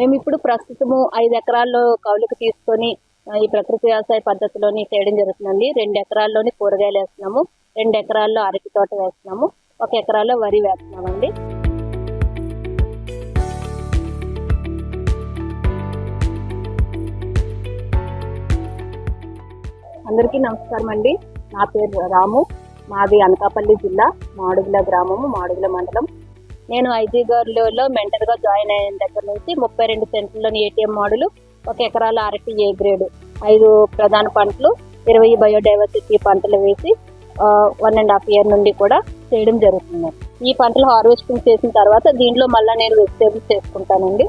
మేము ఇప్పుడు ప్రస్తుతము ఐదు ఎకరాల్లో కౌలుకు తీసుకొని ఈ ప్రకృతి వ్యవసాయ పద్ధతిలోని చేయడం జరుగుతుందండి. రెండు ఎకరాల్లోని కూరగాయలు వేస్తున్నాము. రెండు ఎకరాల్లో అరటి తోట వేస్తున్నాము. ఒక ఎకరాల్లో వరి వేస్తున్నామండి. అందరికీ నమస్కారం అండి. నా పేరు రాము. మాది అనకాపల్లి జిల్లా మాడుగుల గ్రామము మాడుగుల మండలం. నేను ఐజీ గారిలో మెంటర్గా జాయిన్ అయిన దగ్గర నుంచి ముప్పై రెండు సెంట్లలోని ఏటీఎం మోడలు ఒక ఎకరాల అరటి ఏ గ్రేడ్ ఐదు ప్రధాన పంటలు ఇరవై బయోడైవర్సిటీ పంటలు వేసి వన్ అండ్ హాఫ్ ఇయర్ నుండి కూడా చేయడం జరుగుతుంది. ఈ పంటలు హార్వెస్టింగ్ చేసిన తర్వాత దీంట్లో మళ్ళీ నేను వెజిటేబుల్స్ చేసుకుంటానండి.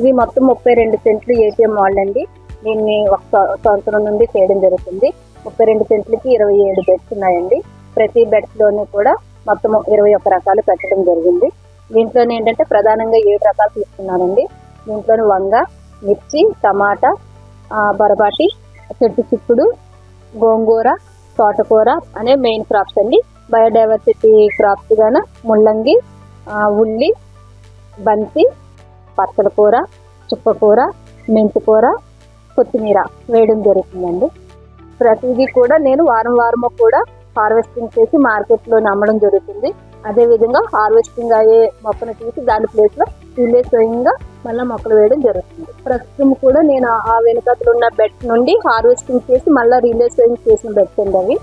ఇది మొత్తం ముప్పై రెండు సెంట్లు ఏటీఎం మోడల్ అండి దీన్ని ఒక సంవత్సరం నుండి చేయడం జరుగుతుంది. ముప్పై రెండు సెంట్లకి ఇరవై ఏడు బెడ్స్ ఉన్నాయండి. ప్రతి బెడ్స్లోనూ కూడా మొత్తం ఇరవై ఒక్క రకాలు పెట్టడం జరిగింది. దీంట్లోనే ఏంటంటే ప్రధానంగా ఏడు రకాలు తీసుకున్నానండి. దీంట్లోని వంగ మిర్చి టమాటా బరబాటి చెట్టు చిక్కుడు గోంగూర తోటకూర అనే మెయిన్ క్రాప్స్ అండి. బయోడైవర్సిటీ క్రాప్స్ గాన ముల్లంగి ఉల్లి బంతి పచ్చల కూర చుక్కకూర మెంతికూర కొత్తిమీర వేయడం జరుగుతుందండి. ప్రతిదీ కూడా నేను వారం వారము కూడా హార్వెస్టింగ్ చేసి మార్కెట్లో అమ్మడం జరుగుతుంది. అదే విధంగా హార్వెస్టింగ్ అయ్యే మొక్కను తీసి దాని ప్లేస్లో లో స్వయంగా మళ్ళీ మొక్కలు వేయడం జరుగుతుంది. ప్రస్తుతం కూడా నేను ఆ వెనుకలు ఉన్న బెడ్ నుండి హార్వెస్టింగ్ చేసి మళ్ళీ రిలే స్వయింగ్ చేసిన బెడ్స్ అండి అవి.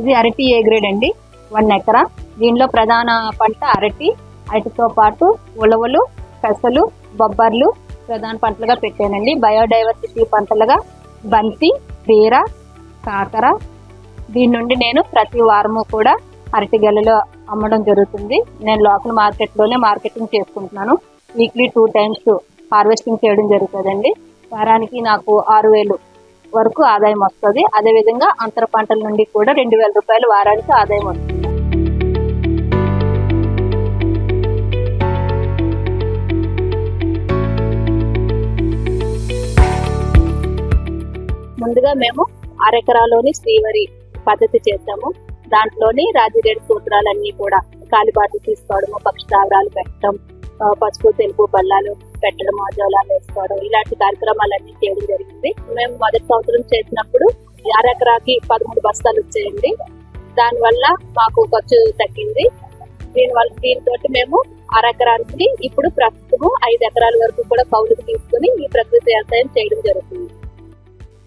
ఇది అరటి ఏ గ్రేడ్ అండి. వన్ ఎకరా. దీనిలో ప్రధాన పంట అరటి అరటితో పాటు ఉలవలు పెసలు బొబ్బర్లు ప్రధాన పంటలుగా పెట్టానండి. బయోడైవర్సిటీ పంటలుగా బంతి బీర కాకర. దీని నుండి నేను ప్రతి వారము కూడా అరటి గెలలో అమ్మడం జరుగుతుంది. నేను లోకల్ మార్కెట్లోనే మార్కెటింగ్ చేసుకుంటున్నాను. వీక్లీ టూ టైమ్స్ హార్వెస్టింగ్ చేయడం జరుగుతుందండి. వారానికి నాకు ఆరు వేలు వరకు ఆదాయం వస్తుంది. అదేవిధంగా అంతర పంటల నుండి కూడా రెండు వేల రూపాయలు వారానికి ఆదాయం వస్తుంది. ముందుగా మేము అరెకరాలోని శ్రీవరి పద్ధతి చేసాము దాంట్లోని రాజిరేడు సూత్రాలన్నీ కూడా కాలిబాటు తీసుకోవడము పక్షితావరాలు పెట్టడం పసుపు తెలుపు బల్లాలు పెట్టడం అజోలాలు వేసుకోవడం ఇలాంటి కార్యక్రమాలన్నీ చేయడం జరిగింది. మేము మొదటి సంవత్సరం చేసినప్పుడు అరెకరాకి పదమూడు బస్తాలు వచ్చేయండి. దానివల్ల మాకు ఖర్చు తగ్గింది. దీనివల్ల దీంతో మేము అరెకరానికి ఇప్పుడు ప్రస్తుతం ఐదు ఎకరాల వరకు కూడా కౌలుకు తీసుకుని ఈ ప్రకృతి వ్యవసాయం చేయడం జరుగుతుంది.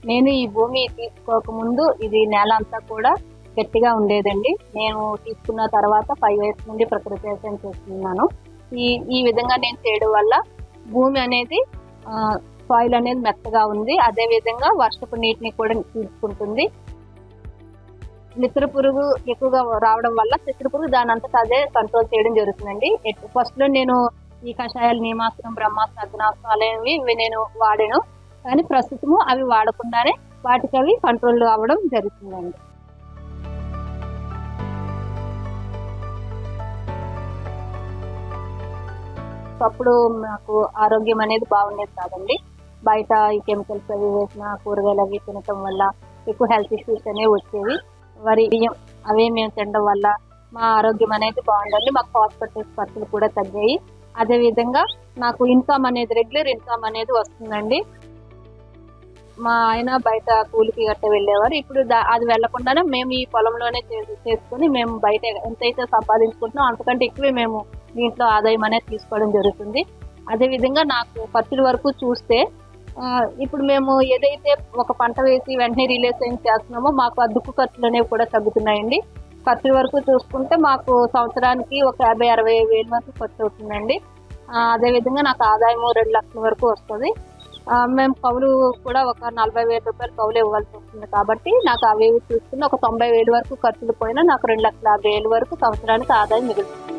నేను ఈ భూమి తీసుకోక ముందు ఇది నేల అంతా కూడా గట్టిగా ఉండేదండి. నేను తీసుకున్న తర్వాత ఫైవ్ ఇయర్స్ నుండి ప్రకృతి వ్యవసాయం చేస్తున్నాను. ఈ ఈ విధంగా నేను చేయడం వల్ల భూమి అనేది సాయిల్ అనేది మెత్తగా ఉంది. అదే విధంగా వర్షపు నీటిని కూడా తీసుకుంటుంది. మిత్ర పురుగు ఎక్కువగా రావడం వల్ల చిత్ర పురుగు దాని అంతటా అదే కంట్రోల్ చేయడం జరుగుతుందండి. ఫస్ట్లో నేను ఈ కషాయాలు నీమాస్త్రం బ్రహ్మాస్త్రం అగ్నాస్త్రం అనేవి నేను వాడాను. కానీ ప్రస్తుతము అవి వాడకుండానే వాటికి అవి కంట్రోల్ అవ్వడం జరుగుతుందండి. అప్పుడు మాకు ఆరోగ్యం అనేది బాగుండేది కాదండి. బయట ఈ కెమికల్స్ అవి వేసిన కూరగాయలు అవి తినటం వల్ల ఎక్కువ హెల్త్ ఇష్యూస్ అనేవి వచ్చేవి. వరి బియ్యం అవే మేము తినడం వల్ల మా ఆరోగ్యం అనేది బాగుండండి మాకు హాస్పిటల్స్ ఖర్చులు కూడా తగ్గాయి. అదేవిధంగా నాకు ఇన్కమ్ అనేది రెగ్యులర్ ఇన్కమ్ అనేది వస్తుందండి. మా ఆయన బయట కూలికి గట్ట వెళ్ళేవారు. ఇప్పుడు దా- అది వెళ్ళకుండానే మేము ఈ పొలంలోనే చే- చేసుకుని మేము బయట ఎంతైతే సంపాదించుకుంటున్నాం అంతకంటే ఎక్కువే మేము దీంట్లో ఆదాయం అనేది తీసుకోవడం జరుగుతుంది. అదే విధంగా నాకు ఖర్చుల వరకు చూస్తే ఇప్పుడు మేము ఏదైతే ఒక పంట వేసి వెంటనే రిలేస్ చేస్తున్నామో మాకు అద్దుకు ఖర్చులు అనేవి కూడా తగ్గుతున్నాయండి. ఖర్చుల వరకు చూసుకుంటే మాకు సంవత్సరానికి ఒక యాభై అరవై వేలు వరకు ఖర్చు అవుతుందండి. అదేవిధంగా నాకు ఆదాయం రెండు లక్షల వరకు వస్తుంది. మేము కౌలు కూడా ఒక నలభై వేల రూపాయలు కౌలు ఇవ్వాల్సి వస్తుంది కాబట్టి నాకు అవి ఇవి చూసుకుని ఒక తొంభై వేలు వరకు ఖర్చులు పోయినా నాకు రెండు లక్షల యాభై వేలు వరకు సంవత్సరానికి ఆదాయం మిగులుతుంది.